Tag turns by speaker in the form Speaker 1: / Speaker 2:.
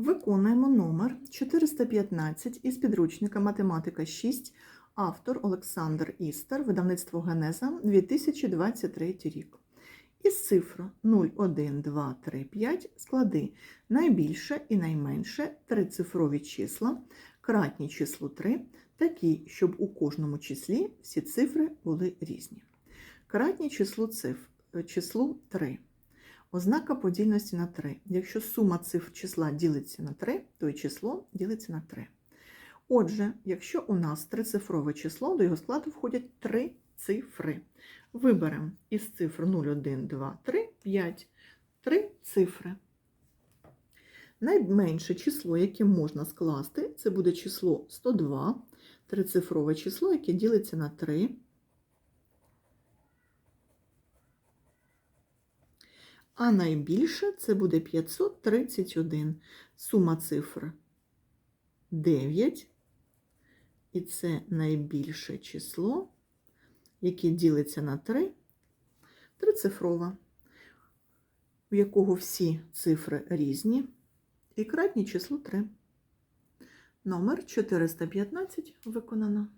Speaker 1: Виконуємо номер 415 із підручника Математика 6, автор Олександр Істер, видавництво Генеза 2023 рік. Із цифр 0, 1, 2, 3, 5 склади найбільше і найменше трицифрові числа, кратні числу 3, такі, щоб у кожному числі всі цифри були різні. Кратні числу цифр, числу 3. Ознака подільності на 3. Якщо сума цифр числа ділиться на 3, то і число ділиться на 3. Отже, якщо у нас трицифрове число, до його складу входять 3 цифри. Виберемо із цифр 0, 1, 2, 3, 5. 3 цифри. Найменше число, яке можна скласти, це буде число 102, трицифрове число, яке ділиться на 3. А найбільше це буде 531. Сума цифр 9. І це найбільше число, яке ділиться на 3, трицифрове, у якого всі цифри різні, і кратні число 3. Номер 415 виконано.